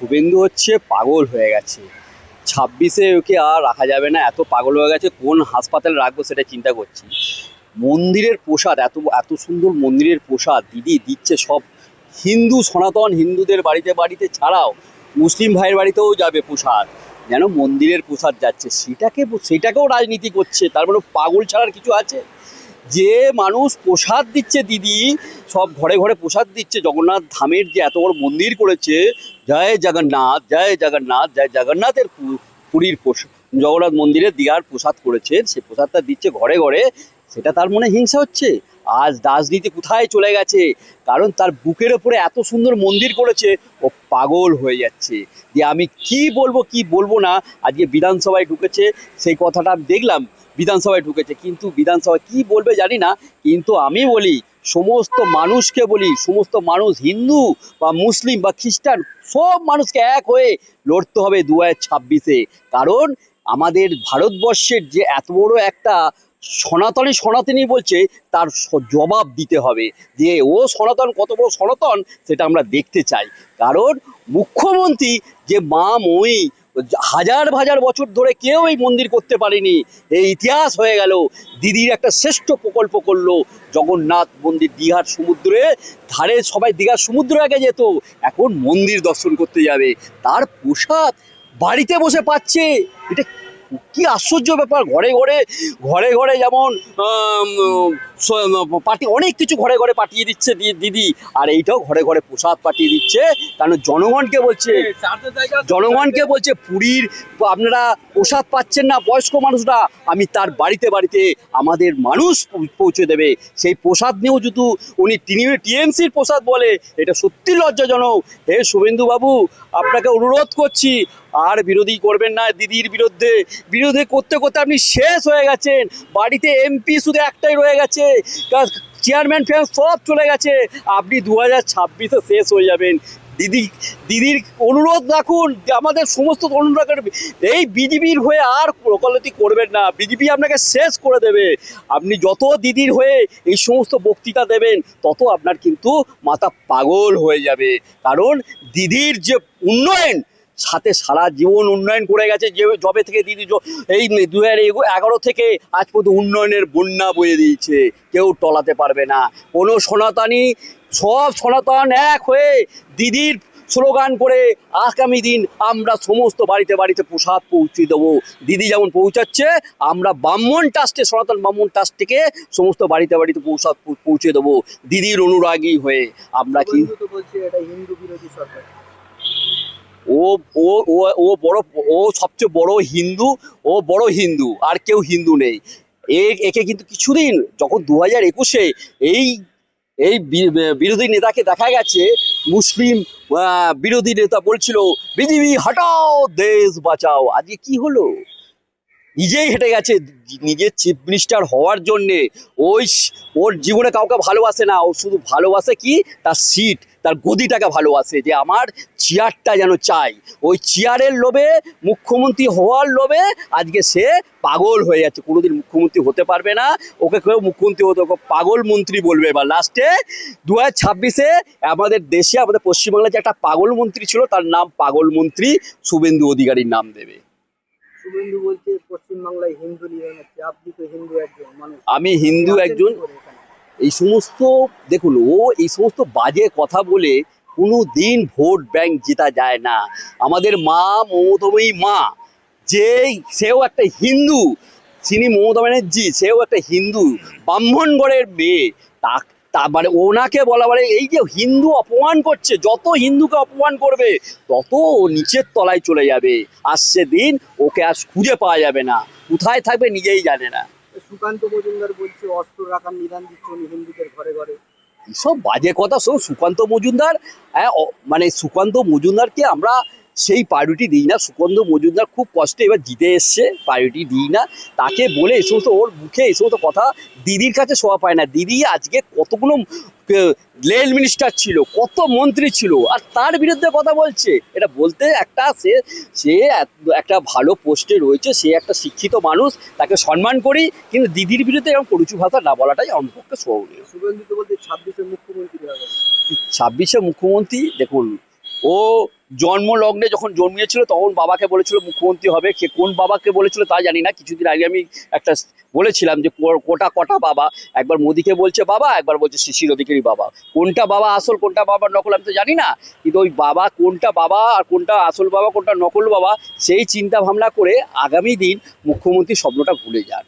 শুভেন্দু হচ্ছে পাগল হয়ে গেছে। ছাব্বিশে ওকে আর রাখা যাবে না, এত পাগল হয়ে গেছে, কোন হাসপাতালে রাখব সেটা চিন্তা করছি। মন্দিরের প্রসাদ, এত এত সুন্দর মন্দিরের প্রসাদ, দিদি দিচ্ছে সব। হিন্দু, সনাতন হিন্দুদের বাড়িতে বাড়িতে ছাড়াও মুসলিম ভাইয়ের বাড়িতেও যাবে প্রসাদ। যেন মন্দিরের প্রসাদ যাচ্ছে। সেটাকে, সেটাকেও রাজনীতি করছে, তার মানে পাগল ছাড়ার কিছু আছে? যে মানুষ প্রসাদ দিচ্ছে দিদি, সব ঘরে ঘরে প্রসাদ দিচ্ছে, জগন্নাথ ধামের যে এত বড় মন্দির করেছে জয় জগন্নাথ জয় জগন্নাথ, জয় জগন্নাথের পুরীর জগন্নাথ মন্দিরে দিয়ার প্রসাদ করেছেন। সে প্রসাদটা দিচ্ছে ঘরে ঘরে। সেটা তার মনে হিংসা হচ্ছে। আজ রাজনীতি কোথায় চলে গেছে? কারণ তার বুকের ওপরে এত সুন্দর মন্দির করেছে, ও পাগল হয়ে যাচ্ছে। যে আমি কি বলব কি বলব না, আজকে বিধানসভায় ঢুকেছে, সেই কথাটা দেখলাম, বিধানসভায় ঢুকেছে। কিন্তু বিধানসভায় কি বলবে জানি না, কিন্তু আমি বলি সমস্ত মানুষকে বলি, সমস্ত মানুষ হিন্দু বা মুসলিম বা খ্রিস্টান, সব মানুষকে এক হয়ে লড়তে হবে দু ছাব্বিশে। কারণ আমাদের ভারতবর্ষের যে এত বড় একটা সনাতনী সনাতনী বলছে, তার জবাব দিতে হবে। যে ও সনাতন, কত বড় সনাতন, সেটা আমরা দেখতে চাই। কারণ মুখ্যমন্ত্রী যে মা মই হাজার হাজার বছর ধরে কেউ এই মন্দির করতে পারেনি। এই ইতিহাস হয়ে গেল। দিদির একটা শ্রেষ্ঠ প্রকল্প করল জগন্নাথ মন্দির দীঘার সমুদ্রে। ধারে সবাই দীঘার সমুদ্র আগে যেত, এখন মন্দির দর্শন করতে যাবে। তার প্রসাদ বাড়িতে বসে পাচ্ছে। এটা কি আশ্চর্য ব্যাপার। ঘরে ঘরে ঘরে ঘরে যেমন পার্টি অনেক কিছু ঘরে ঘরে পাঠিয়ে দিচ্ছে দিদি। আর এইটাও ঘরে ঘরে প্রসাদ পাঠিয়ে দিচ্ছে। কারণ জনগণকে বলছে জনগণকে বলছে পুরীর আপনারা প্রসাদ পাচ্ছেন না বয়স্ক মানুষরা আমি তার বাড়িতে বাড়িতে আমাদের মানুষ পৌঁছে দেবে। সেই প্রসাদ নিয়েও যদি উনি তিনি টিএমসির প্রসাদ বলে এটা সত্যি লজ্জাজনক। হে শুভেন্দু বাবু আপনাকে অনুরোধ করছি আর বিরোধী করবেন না দিদির বিরুদ্ধে। বিরোধী করতে করতে আপনি শেষ হয়ে গেছেন। বাড়িতে এমপি শুধু একটাই রয়ে গেছে। চেয়ারম্যান ফেয়ার সব চলে গেছে। আপনি দু হাজার ছাব্বিশে শেষ হয়ে যাবেন। দিদি, দিদির অনুরোধ রাখুন, যে আমাদের সমস্ত অনুরোধ এই বিজেপির হয়ে আর ওকালতি করবেন না। বিজেপি আপনাকে শেষ করে দেবে। আপনি যত দিদির হয়ে এই সমস্ত বক্তৃতা দেবেন, তত আপনার কিন্তু মাথা পাগল হয়ে যাবে। কারণ দিদির যে উন্নয়ন সাথে সারা জীবন উন্নয়ন করে গেছে, যে জবে থেকে দিদি এই দু হাজার এগারো থেকে আজ পর্যন্ত উন্নয়নের বন্যা বয়ে দিয়েছে, কেউ টলাতে পারবে না। কোনো সনাতনী, সব সনাতন এক হয়ে দিদির স্লোগান করে আগামী দিন আমরা সমস্ত বাড়িতে বাড়িতে প্রসাদ পৌঁছে দেবো। দিদি যেমন পৌঁছাচ্ছে, আমরা ব্রাহ্মণ ট্রাস্টে, সনাতন ব্রাহ্মণ ট্রাস্ট থেকে সমস্ত বাড়িতে বাড়িতে প্রসাদ পৌঁছে দেবো দিদির অনুরাগী হয়ে। আমরা কি ও ও ও বড়, ও সবচেয়ে বড় হিন্দু, ও বড় হিন্দু, আর কেউ হিন্দু নেই। এ, একে কিন্তু কিছুদিন, যখন দু হাজার একুশে এই এই বিরোধী নেতাকে দেখা গেছে, মুসলিম বিরোধী নেতা বলছিল, বিজেপি, হটাও, দেশ বাঁচাও। আজকে কি হলো? নিজেই হেঁটে গেছে, নিজের চিফ মিনিস্টার হওয়ার জন্যে। ওই ওর জীবনে কাউকে ভালোবাসে না, ও শুধু ভালোবাসে কি? তার সিট। তার গদিটাকে ভালোবাসে যে আমার চেয়ারটা যেন চাই। ওই চেয়ারের লোভে মুখ্যমন্ত্রী হওয়ার লোভে আজকে সে পাগল হয়ে যাচ্ছে। কোনোদিন মুখ্যমন্ত্রী হতে পারবে না। ওকে কেউ মুখ্যমন্ত্রী হতে পাগল মন্ত্রী বলবে এবার। লাস্টে দু হাজার ছাব্বিশে আমাদের দেশে আমাদের পশ্চিমবাংলায় যে একটা পাগল মন্ত্রী ছিল তার নাম পাগল মন্ত্রী শুভেন্দু অধিকারীর নাম দেবে। শুভেন্দু বলছে পশ্চিমবাংলায় হিন্দু নিয়ে আপনি তো হিন্দু একজন আমি হিন্দু একজন? এই সমস্ত, দেখুন, ও এই সমস্ত বাজে কথা বলে কোনো দিন ভোট ব্যাংক জেতা যায় না। আমাদের মা মমতাময়ী মা, যে সেও একটা হিন্দু, তিনি মমতা ব্যানার্জি, সেও একটা হিন্দু, ব্রাহ্মণগড়ের মেয়ে। তা তা মানে ওনাকে বলা মানে এই যে হিন্দু অপমান করছে, যত হিন্দুকে অপমান করবে, তত ও নিচের তলায় চলে যাবে। আসছে দিন ওকে আর খুঁজে পাওয়া যাবে না। কোথায় থাকবে নিজেই জানে না। সুকান্ত মজুমদার বলছে অস্ত্র রাখার নিদান দিচ্ছে উনি হিন্দুদের ঘরে ঘরে। সব বাজে কথা সব সুকান্ত মজুমদার হ্যাঁ, মানে সুকান্ত মজুমদারকে আমরা সেই প্রায়োরিটি দিই না। সুকান্ত মজুমদার খুব কষ্টে এবার জিতে এসছে প্রায়োরিটি দিই না। তাকে বলে এই সমস্ত ওর মুখে এই সমস্ত কথা দিদির কাছে শোয়া পায় না। দিদি আজকে কতগুলো রেল মিনিস্টার ছিল কত মন্ত্রী ছিল আর তার বিরুদ্ধে কথা বলছে। এটা বলতে একটা সে সে একটা ভালো পোস্টে রয়েছে সে একটা শিক্ষিত মানুষ তাকে সম্মান করি কিন্তু দিদির বিরুদ্ধে এরকম পরিচু ভাষা না বলাটাই আমার পক্ষে সহনীয় ছাব্বিশে মুখ্যমন্ত্রী ছাব্বিশে মুখ্যমন্ত্রী দেখুন ও জন্মলগ্নে যখন জন্মিয়েছিল, তখন বাবাকে বলেছিল, মুখ্যমন্ত্রী হবে। সে কোন বাবাকে বলেছিল তা জানি না। কিছুদিন আগে আমি একটা বলেছিলাম যে কোটা, কটা বাবা? একবার মোদিকে বলছে বাবা, একবার বলছে শিশির অধিকারী বাবা। কোনটা বাবা আসল, কোনটা বাবা নকল, আমি তো জানি না। কিন্তু ওই বাবা, কোনটা বাবা আর কোনটা আসল বাবা, কোনটা নকল বাবা, সেই চিন্তা ভাবনা করে আগামী দিন মুখ্যমন্ত্রী স্বপ্নটা ভুলে যান।